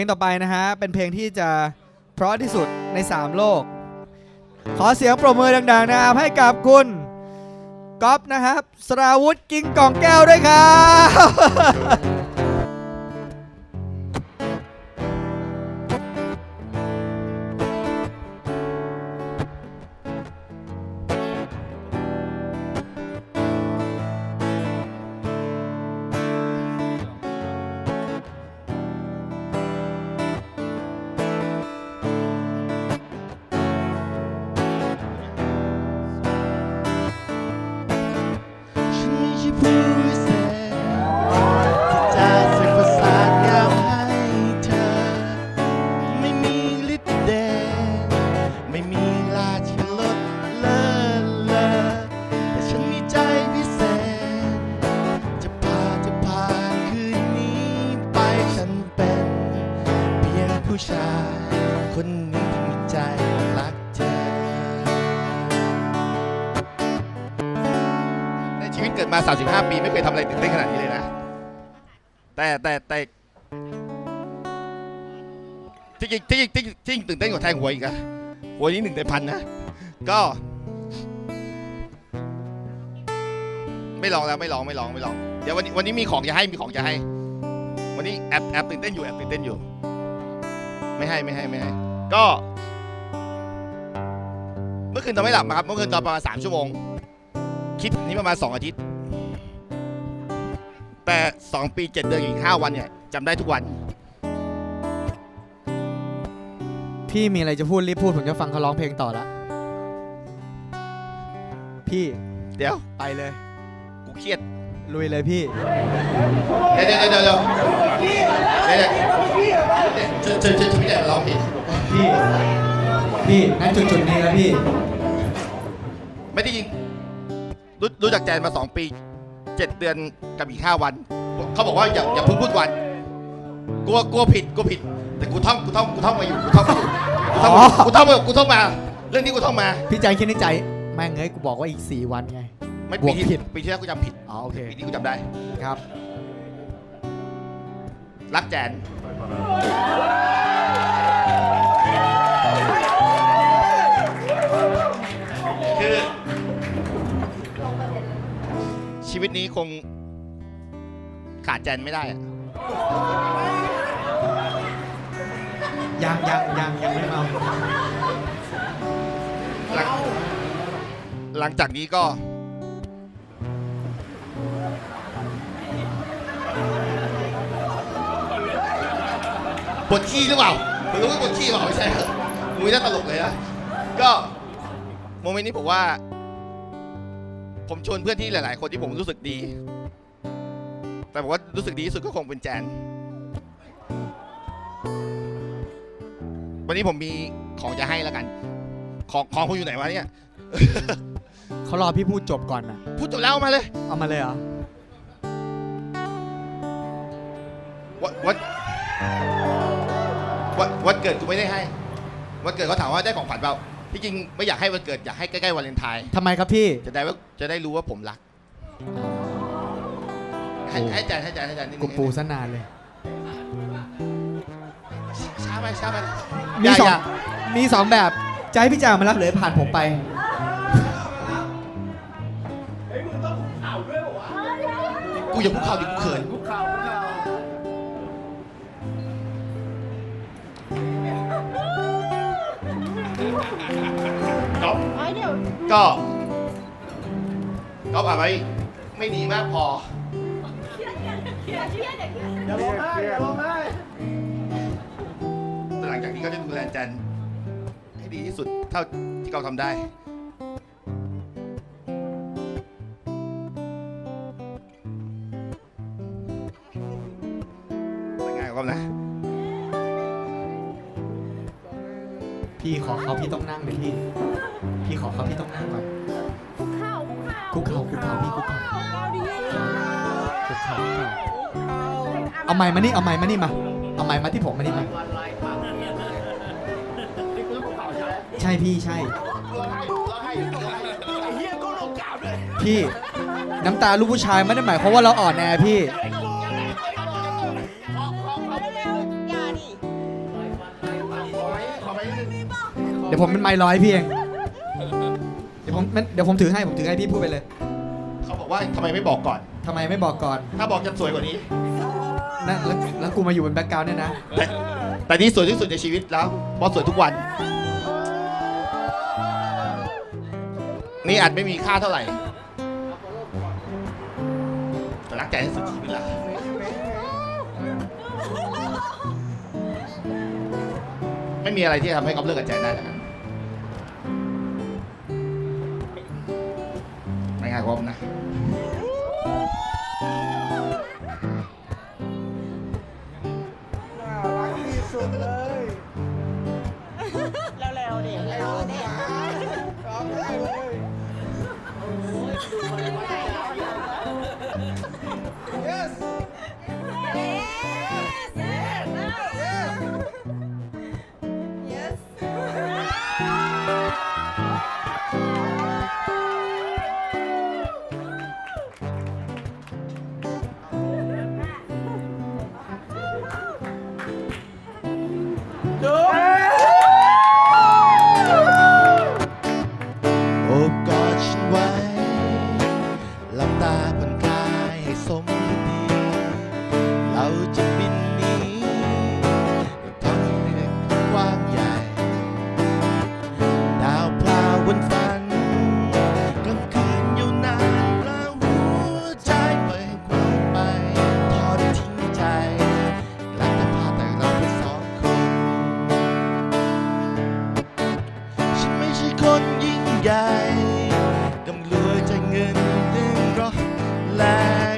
ลงต่อไปนะฮะ เป็นเพลงที่จะเพราะที่สุดใน 3 โลก ขอเสียงปรบมือดังๆนะครับให้กับคุณก๊อฟนะครับ สราวุธกิงกล่องแก้วด้วยครับ ตเกิดมา 35 ปี ไม่เคยทำอะไรตื่นเต้นขนาดนี้เลยนะ แต่แต่แต่ที่จริงที่จริงที่จริงตื่นเต้นกว่าแทงหวยอีกอะหวยนี้หนึ่งในพันนะ ก็ ไม่ลองแล้วไม่ลองไม่ลองไม่ลอง เดี๋ยววันนี้วันนี้มีของจะให้มีของจะให้ วันนี้แอบแอบตื่นเต้นอยู่แอบตื่นเต้นอยู่ ไม่ให้ไม่ให้ไม่ให้ ก็ เมื่อคืนนอนไม่หลับมาครับ เมื่อคืนนอนประมาณสามชั่วโมง คิดนี้ประมาณ 2 อาทิตย์ แต่ 2 ปี 7 เดือนอีก 5 วันเนี่ยจำได้ทุกวัน พี่มีอะไรจะพูดรีบพูดผมจะฟังเขาร้องเพลงต่อละพี่เดี๋ยว ไปเลย กูเครียด ลุยเลยพี่ เดี๋ยวเดี๋ยวเดี๋ยวเดี๋ยวเดี๋ยวเดี๋ยวเชิญเชิญเชิญพี่แดนร้องเพลงพี่ พี่ณจุดจุดๆนี้แล้วพี่ ไม่ได้ยิง รู้รู้จักแจนมา2ปี7เดือนกับอีก5วัน เขาบอกว่าอย่าอย่าเพิ่งพูดวัน กลัวกลัวผิดกลัวผิด แต่กูท่องกูท่องกูท่องมาอยู่กูท่องมาอยู่กูท่องมากูท่องมากูท่องมา เรื่องนี้กูท่องมา พี่ใจคิดในใจ แม่งเอ้ยกูบอกว่าอีก 4 วันไง ไม่บวปีกที่ผิด ปีที่แล้วกูจำผิดอ๋อโอเคปีนี้กูจำได้ ครับ รักแจน ตนี้คงขาดแจนไม่ได้อะยังยังยังยังไม่เอาหลังหลังจากนี้ก็ ปวดขี้หรือเปล่าผมรู้ว่าปวดขี้เปล่าไม่ใช่เหรอมุ้ยน่าตลกเลยนะก็ โมเมนต์นี้ผมว่า ผมชวนเพื่อนที่หลาย ๆ คนที่ผมรู้สึกดี แต่ผมว่ารู้สึกดีที่สุดก็คงเป็นแจน วันนี้ผมมีของจะให้แล้วกัน ของของคุณอยู่ไหนวะเนี่ย เขารอพี่พูดจบก่อนนะพูดจบแล้วเอามาเลย เอามาเลยเหรอ วันวันวันวันเกิดกูไม่ได้ให้ วันเกิดเขาถามว่าได้ของขวัญเปล่า ที่จริงไม่อยากให้วันเกิดอยากให้ใกล้ๆวาเลนไทน์ทำไมครับพี่ จะได้ว่าจะได้รู้ว่าผมรัก ให้โอ้ให้ใจนให้ใจนให้ใจนนิดนึกูงปูซะนานเลย ช้าไปช้าไปมีอย่าสอองย่ามีสองแบบจะให้พี่จามารับหรือผ่านผมไป กูอย่าพูดข่าวดิกูเขิน ก็ก็ก็แบบไม่ไม่ดีมากพออย่าร้องไห้อย่าร้องไห้แต่หลังจากนี้ก็จะดูแลจันให้ดีที่สุดเท่าที่เราทำได้เป็นไงครับนะ พี่ขอเขาพี่ต้องนั่งเลยพี่ พี่ขอเขาพี่ต้องนั่งก่อนคุกเข่าคุกเข่าพี่คุกเข่าคุกเข่าคุกเข่าเอาไม้มานี่เอาไม้มานี่มา เอาไม้มาที่ผมมานี่มา ใช่พี่ใช่ พี่น้ำตาลูกผู้ชายไม่ได้หมายความว่าเราอ่อนแอพี่พ เดี๋ยวผมเป็นไมค์ร้อยพี่เอง เดี๋ยวผมเดี๋ยวผมถือให้ผมถือให้พี่พูดไปเลยเขาบอกว่าทำไมไม่บอกก่อน ทำไมไม่บอกก่อนถ้าบอกจะสวยกว่านี้ นะแล้วแล้วกูมาอยู่บนแบ็กกราวด์เนี่ยนะ แต่แต่นี่สวยที่สุดในชีวิตแล้วเพราะสวยทุกวัน นี่อาจไม่มีค่าเท่าไหร่แต่รักใจที่สุดชีวิตแล้วไม่มีอะไรที่ทำให้ก๊อฟเลิกกับใจได้แล้วกันไม่ง่า ยก๊อ ยิ่งใ